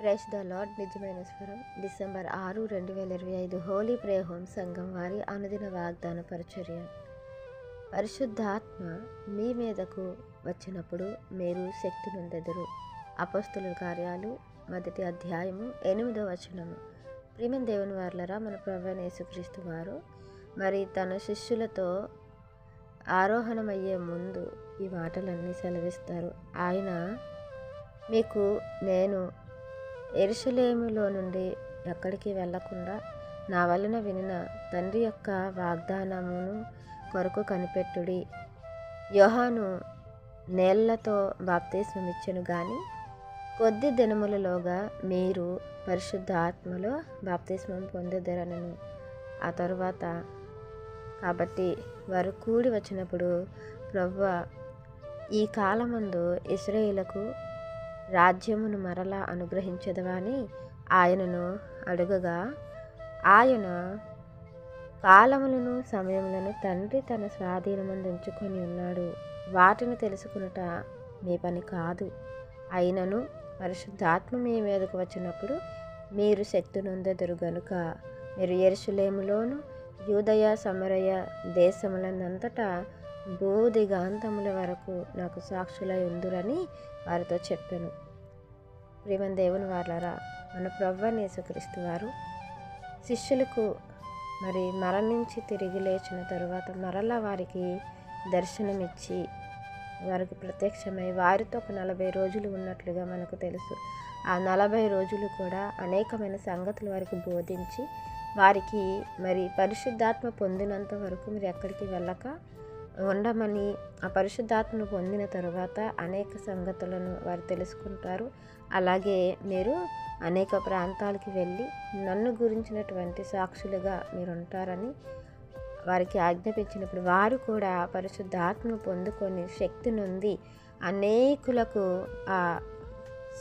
ప్రేష్ the lord. నిజమైన స్వరం. December ఆరు రెండు వేల ఇరవై ఐదు హోలీ ప్రే హోమ్ సంఘం వారి అనుదిన వాగ్దాన పరిచర్య. పరిశుద్ధాత్మ మీ మీదకు వచ్చినప్పుడు మీరు శక్తి నొందెదరు అపస్తుల కార్యాలు మొదటి అధ్యాయము ఎనిమిదో వచనము. ప్రియమైన దేవుని వార్లరా మన ప్రభు యేసుక్రీస్తు వారు మరి తన శిష్యులతో ఆరోహణమయ్యే ముందు ఈ మాటలన్నీ సెలవిస్తారు. ఆయన మీకు నేను ఎరుసలేములో నుండి ఎక్కడికి వెళ్ళకుండా నా వలన వినిన తండ్రి యొక్క వాగ్దానమును కొరకు కనిపెట్టుడి. యోహాను నేళ్ళతో బాప్తీస్మమిచ్చను కానీ కొద్ది దినములలోగా మీరు పరిశుద్ధ ఆత్మలో బాప్తిస్మం పొందుదరనను. ఆ తరువాత కాబట్టి వారు కూడి వచ్చినప్పుడు ప్రభు ఈ కాలమందు ఇస్రాయిలకు రాజ్యమును మరలా అనుగ్రహించదవని ఆయనను అడుగగా ఆయన కాలములను సమయములను తండ్రి తన స్వాధీనమందుంచుకొని ఉన్నాడు. వాటిని తెలుసుకునుట మీ పని కాదు. అయినను పరిశుద్ధాత్మ మీ మీదకు వచ్చినప్పుడు మీరు శక్తి నొందెదరు గనుక మీరు ఎరుసలేములోను యూదయ సమరయ దేశములనంతటా భూదిగాంతముల వరకు నాకు సాక్షులై ఉందురని వారితో చెప్పాను. ప్రియమైన దేవుని వార్లరా మన ప్రభు యేసుక్రీస్తు వారు శిష్యులకు మరి మరణించి తిరిగి లేచిన తరువాత మరలా వారికి దర్శనమిచ్చి వారికి ప్రత్యక్షమై వారితో ఒక నలభై రోజులు ఉన్నట్లుగా మనకు తెలుసు. ఆ నలభై రోజులు కూడా అనేకమైన సంగతులు వారికి బోధించి వారికి మరి పరిశుద్ధాత్మ పొందినంత వరకు మీరు ఎక్కడికి వెళ్ళక ఉండమని ఆ పరిశుద్ధాత్మను పొందిన తరువాత అనేక సంగతులను వారు తెలుసుకుంటారు. అలాగే మీరు అనేక ప్రాంతాలకి వెళ్ళి నన్ను గురించినటువంటి సాక్షులుగా మీరు ఉంటారని వారికి ఆజ్ఞాపించినప్పుడు వారు కూడా పరిశుద్ధాత్మను పొందుకొని శక్తి నుండి అనేకులకు ఆ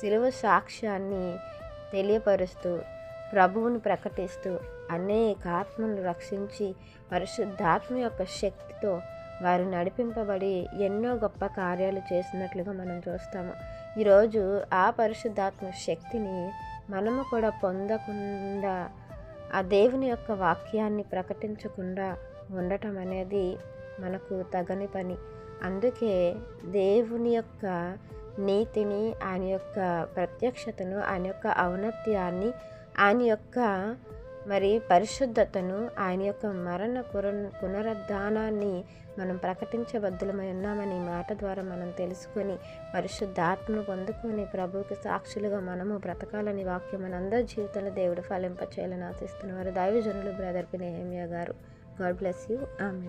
శిలువ సాక్ష్యాన్ని తెలియపరుస్తూ ప్రభువును ప్రకటిస్తూ అనేక ఆత్మలను రక్షించి పరిశుద్ధాత్మ యొక్క శక్తితో వారు నడిపింపబడి ఎన్నో గొప్ప కార్యాలు చేసినట్లుగా మనం చూస్తాము. ఈరోజు ఆ పరిశుద్ధాత్మ శక్తిని మనము కూడా పొందకుండా ఆ దేవుని యొక్క వాక్యాన్ని ప్రకటించకుండా ఉండటం అనేది మనకు తగని పని. అందుకే దేవుని యొక్క నీతిని ఆయన యొక్క ప్రత్యక్షతను ఆయన యొక్క ఔన్నత్యాన్ని ఆయన యొక్క మరి పరిశుద్ధతను ఆయన యొక్క మరణ పుర పునరుద్ధానాన్ని మనం ప్రకటించబద్దులమై ఉన్నామని మాట ద్వారా మనం తెలుసుకొని పరిశుద్ధాత్మను పొందుకొని ప్రభువుకి సాక్షులుగా మనము బ్రతకాలని వాక్యం మన అందరి జీవితంలో దేవుడు ఫలింపచేయాలని ఆశిస్తున్నారు దైవజనులు బ్రదర్ పి గారు. God bless you. ఆమె